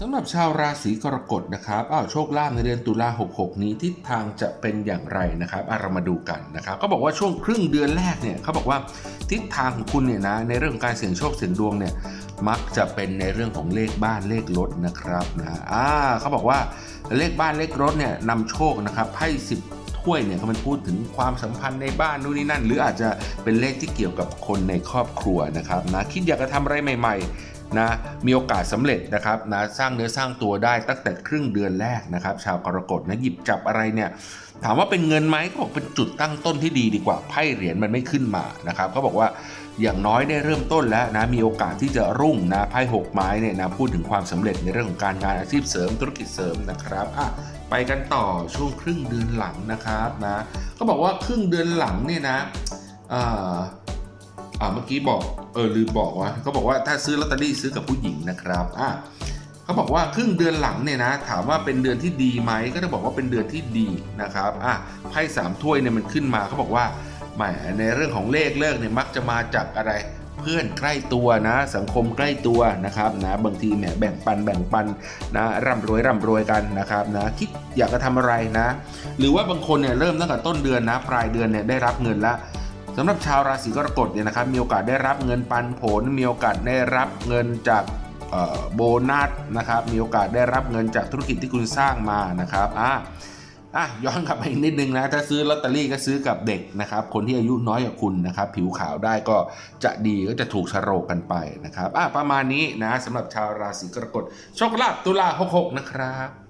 สำหรับชาวราศีกรกฎนะครับอ้าวโชคลาภในเดือนตุลา66 นี้ทิศทางจะเป็นอย่างไรนะครับเรามาดูกันนะครับก็บอกว่าช่วงครึ่งเดือนแรกเนี่ยเขาบอกว่าทิศทางของคุณเนี่ยนะในเรื่องการเสี่ยงโชคเสี่ยงดวงเนี่ยมักจะเป็นในเรื่องของเลขบ้านเลขรถนะครับนะอ่าเขาบอกว่าเลขบ้านเลขรถเนี่ยนำโชคนะครับให้สิบถ้วยเนี่ยเขามันพูดถึงความสัมพันธ์ในบ้านนู่นนี่นั่น หรืออาจจะเป็นเลขที่เกี่ยวกับคนในครอบครัวนะครับนะคิดอยากจะทำอะไรใหม่ๆ นะมีโอกาสสำเร็จนะครับนะสร้างเนื้อสร้างตัวได้ตั้งแต่ครึ่งเดือนแรกนะครับ ชาวกรกฎนะหยิบจับอะไรเนี่ยถามว่าเป็นเงินไหมก็บอกเป็นจุดตั้งต้นที่ดีดีกว่าไพ่เหรียญมันไม่ขึ้นมานะครับเขาบอกว่าอย่างน้อยได้เริ่มต้นแล้วนะมีโอกาสที่จะรุ่งนะไพ่หกไม้เนี่ยนะพูดถึงความสำเร็จในเรื่องของการงานอาชีพเสริมธุรกิจเสริมนะครับอะไปกันต่อช่วงครึ่งเดือนหลังนะครับนะก็บอกว่าครึ่งเดือนหลังเนี่ยนะอ่า อ่าเมื่อกี้บอกเออลืมบอกว่าเขาบอกว่าถ้าซื้อลอตเตอรี่ซื้อกับผู้หญิงนะครับอะเขาบอกว่าครึ่งเดือนหลังเนี่ยนะถามว่าเป็นเดือนที่ดีไหมก็จะบอกว่าเป็นเดือนที่ดีนะครับอะไพ่สามถ้วยเนี่ยมันขึ้นมาเขาบอกว่าแหมในเรื่องของเลขเลิกเนี่ยมักจะมาจากอะไรเพื่อนใกล้ตัวนะ สังคมใกล้ตัวนะครับนะบางทีเนี่ยแบ่งปันแบ่งปันนะร่ำรวยร่ำรวยกันนะครับนะคิดอยากจะทำอะไรนะ หรือว่าบางคนเนี่ยเริ่มตั้งแต่ต้นเดือนนะ ปลายเดือนเนี่ยได้รับเงินแล้ว สำหรับชาวราศีกรกฎเนี่ยนะครับมีโอกาสได้รับเงินปันผล มีโอกาสได้รับเงินจากโบนัสนะครับมีโอกาสได้รับเงินจากธุรกิจที่คุณสร้างมานะครับอะอะย้อนกลับไปอีกนิดนึงนะถ้าซื้อลอตเตอรี่ก็ซื้อกับเด็กนะครับคนที่อายุน้อยกว่าคุณนะครับผิวขาวได้ก็จะดีก็จะถูกชะโรกกันไปนะครับอะประมาณนี้นะสำหรับชาวราศีกรกฎโชคลาภตุลา66นะครับ